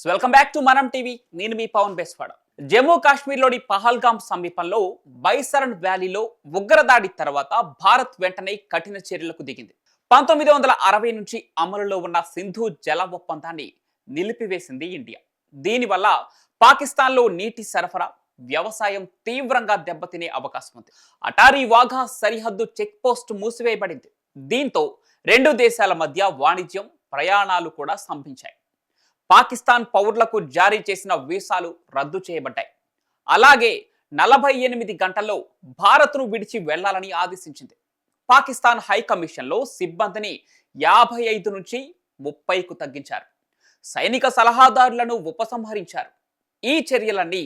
So welcome back to మనం TV నేను మీ పవన్ బెస్వాడ. జమ్మూ కాశ్మీర్లోని పహల్గాం సమీపంలో బైసరన్ వ్యాలీలో ఉగ్రదాడి తర్వాత భారత్ వెంటనే కఠిన చర్యలకు దిగింది. పంతొమ్మిది వందల అరవై నుంచి అమలులో ఉన్న సింధు జల ఒప్పందాన్ని నిలిపివేసింది ఇండియా. దీనివల్ల పాకిస్తాన్లో నీటి సరఫరా వ్యవసాయం తీవ్రంగా దెబ్బతినే అవకాశం ఉంది. అటారీ వాఘా సరిహద్దు చెక్ పోస్ట్ మూసివేయబడింది. దీంతో రెండు దేశాల మధ్య వాణిజ్యం ప్రయాణాలు కూడా స్తంభించాయి. పాకిస్తాన్ పౌరులకు జారీ చేసిన వీసాలు రద్దు చేయబడ్డాయి. అలాగే నలభై ఎనిమిది గంటల్లో భారత్ను విడిచి వెళ్ళాలని ఆదేశించింది. పాకిస్తాన్ హై కమిషన్లో సిబ్బందిని యాభై ఐదు నుంచి ముప్పైకు తగ్గించారు. సైనిక సలహాదారులను ఉపసంహరించారు. ఈ చర్యలన్నీ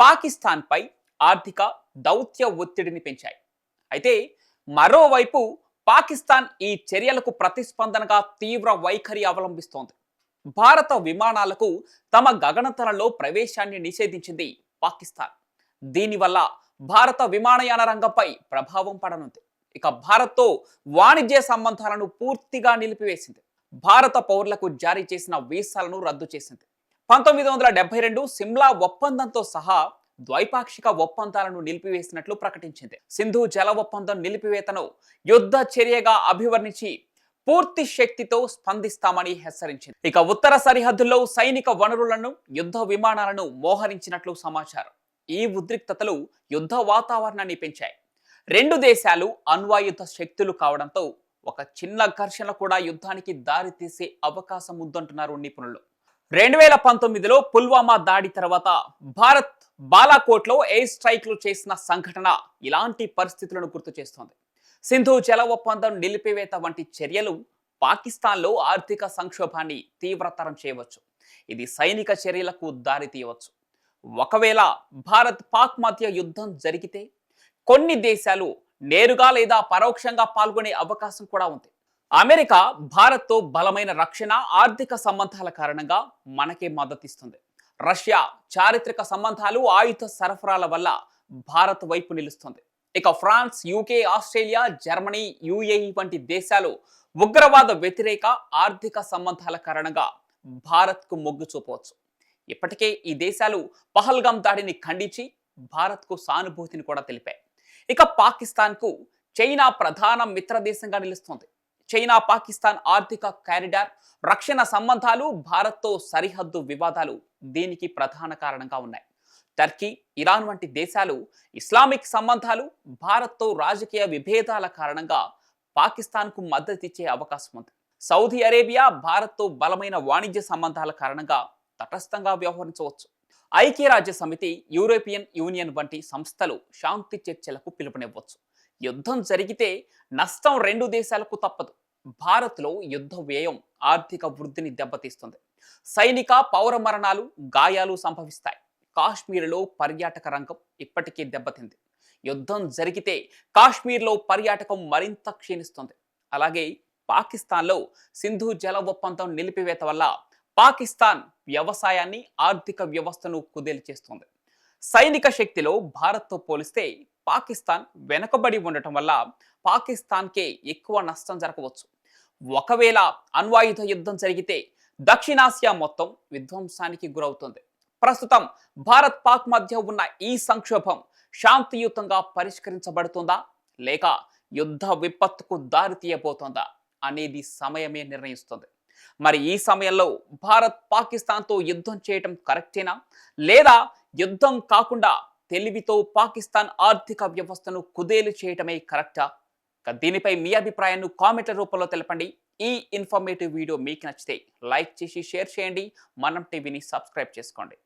పాకిస్తాన్పై ఆర్థిక దౌత్య ఒత్తిడిని పెంచాయి. అయితే మరోవైపు పాకిస్తాన్ ఈ చర్యలకు ప్రతిస్పందనగా తీవ్ర వైఖరి అవలంబిస్తోంది. భారత విమానాలకు తమ గగనతలంలో ప్రవేశాన్ని నిషేధించింది పాకిస్తాన్. దీనివల్ల భారత విమానయాన రంగంపై ప్రభావం పడనుంది. ఇక భారత్తో వాణిజ్య సంబంధాలను పూర్తిగా నిలిపివేసింది. భారత పౌరులకు జారీ చేసిన వీసాలను రద్దు చేసింది. పంతొమ్మిది వందల డెబ్బై రెండు సిమ్లా ఒప్పందంతో సహా ద్వైపాక్షిక ఒప్పందాలను నిలిపివేసినట్లు ప్రకటించింది. సింధు జల ఒప్పందం నిలిపివేతను యుద్ధ చర్యగా అభివర్ణించి పూర్తి శక్తితో స్పందిస్తామని హెచ్చరించింది. ఇక ఉత్తర సరిహద్దుల్లో సైనిక వనరులను యుద్ధ విమానాలను మోహరించినట్లు సమాచారం. ఈ ఉద్రిక్తతలు యుద్ధ వాతావరణాన్ని పెంచాయి. రెండు దేశాలు అణ్వాయుధ శక్తులు కావడంతో ఒక చిన్న ఘర్షణ కూడా యుద్ధానికి దారి తీసే అవకాశం ఉందంటున్నారు నిపుణులు. రెండు వేల పంతొమ్మిదిలో పుల్వామా దాడి తర్వాత భారత్ బాలాకోట్లో ఎయిర్ స్ట్రైక్లు చేసిన సంఘటన ఇలాంటి పరిస్థితులను గుర్తు చేస్తోంది. సింధు జల ఒప్పందం నిలిపివేత వంటి చర్యలు పాకిస్తాన్లో ఆర్థిక సంక్షోభాన్ని తీవ్రతరం చేయవచ్చు. ఇది సైనిక చర్యలకు దారి తీయవచ్చు. ఒకవేళ భారత్ పాక్ మధ్య యుద్ధం జరిగితే కొన్ని దేశాలు నేరుగా లేదా పరోక్షంగా పాల్గొనే అవకాశం కూడా ఉంది. అమెరికా భారత్తో బలమైన రక్షణ ఆర్థిక సంబంధాల కారణంగా మనకే మద్దతిస్తుంది. రష్యా చారిత్రక సంబంధాలు ఆయుధ సరఫరాల వల్ల భారత్ వైపు నిలుస్తుంది. ఇక France UK Australia Germany UAE వంటి దేశాలు ఉగ్రవాద వ్యతిరేక ఆర్థిక సంబంధాల కారణంగా భారత్కు మొగ్గు చూపవచ్చు. ఇప్పటికే ఈ దేశాలు పహల్గాం దాడిని ఖండించి భారత్కు సానుభూతిని కూడా తెలిపాయి. ఇక పాకిస్తాన్కు చైనా ప్రధాన మిత్ర దేశంగా నిలుస్తోంది. చైనా పాకిస్తాన్ ఆర్థిక కారిడార్ రక్షణ సంబంధాలు భారత్తో సరిహద్దు వివాదాలు దీనికి ప్రధాన కారణంగా ఉన్నాయి. టర్కీ ఇరాన్ వంటి దేశాలు ఇస్లామిక్ సంబంధాలు భారత్తో రాజకీయ విభేదాల కారణంగా పాకిస్తాన్కు మద్దతిచ్చే అవకాశం ఉంది. సౌదీ అరేబియా భారత్తో బలమైన వాణిజ్య సంబంధాల కారణంగా తటస్థంగా వ్యవహరించవచ్చు. ఐక్యరాజ్య సమితి యూరోపియన్ యూనియన్ వంటి సంస్థలు శాంతి చర్చలకు పిలుపునివ్వచ్చు. యుద్ధం జరిగితే నష్టం రెండు దేశాలకు తప్పదు. భారత్లో యుద్ధ వ్యయం ఆర్థిక వృద్ధిని దెబ్బతీస్తుంది. సైనిక పౌర మరణాలు గాయాలు సంభవిస్తాయి. కాశ్మీర్లో పర్యాటక రంగం ఇప్పటికే దెబ్బతింది. యుద్ధం జరిగితే కాశ్మీర్లో పర్యాటకం మరింత క్షీణిస్తుంది. అలాగే పాకిస్తాన్లో సింధు జల ఒప్పందం నిలిపివేత వల్ల పాకిస్తాన్ వ్యవసాయాన్ని ఆర్థిక వ్యవస్థను కుదేలు చేస్తుంది సైనిక శక్తిలో భారత్తో పోలిస్తే పాకిస్తాన్ వెనుకబడి ఉండటం వల్ల పాకిస్తాన్కే ఎక్కువ నష్టం జరగవచ్చు. ఒకవేళ అణ్వాయుధ యుద్ధం జరిగితే దక్షిణాసియా మొత్తం విధ్వంసానికి గురవుతుంది. ప్రస్తుతం భారత్ పాక్ మధ్య ఉన్న ఈ సంక్షోభం శాంతియుతంగా పరిష్కరించబడుతుందా? లేక యుద్ధ విపత్తుకు దారి తీయబోతోందా? అనేది సమయమే నిర్ణయిస్తుంది. మరి ఈ సమయంలో భారత్ పాకిస్తాన్తో యుద్ధం చేయటం కరెక్టేనా? లేదా యుద్ధం కాకుండా తెలివితో పాకిస్తాన్ ఆర్థిక వ్యవస్థను కుదేలు చేయటమే కరెక్టా? ఇక దీనిపై మీ అభిప్రాయాన్ని కామెంట్ల రూపంలో తెలపండి. ఈ ఇన్ఫర్మేటివ్ వీడియో మీకు నచ్చితే లైక్ చేసి షేర్ చేయండి. మనం టీవీని సబ్స్క్రైబ్ చేసుకోండి.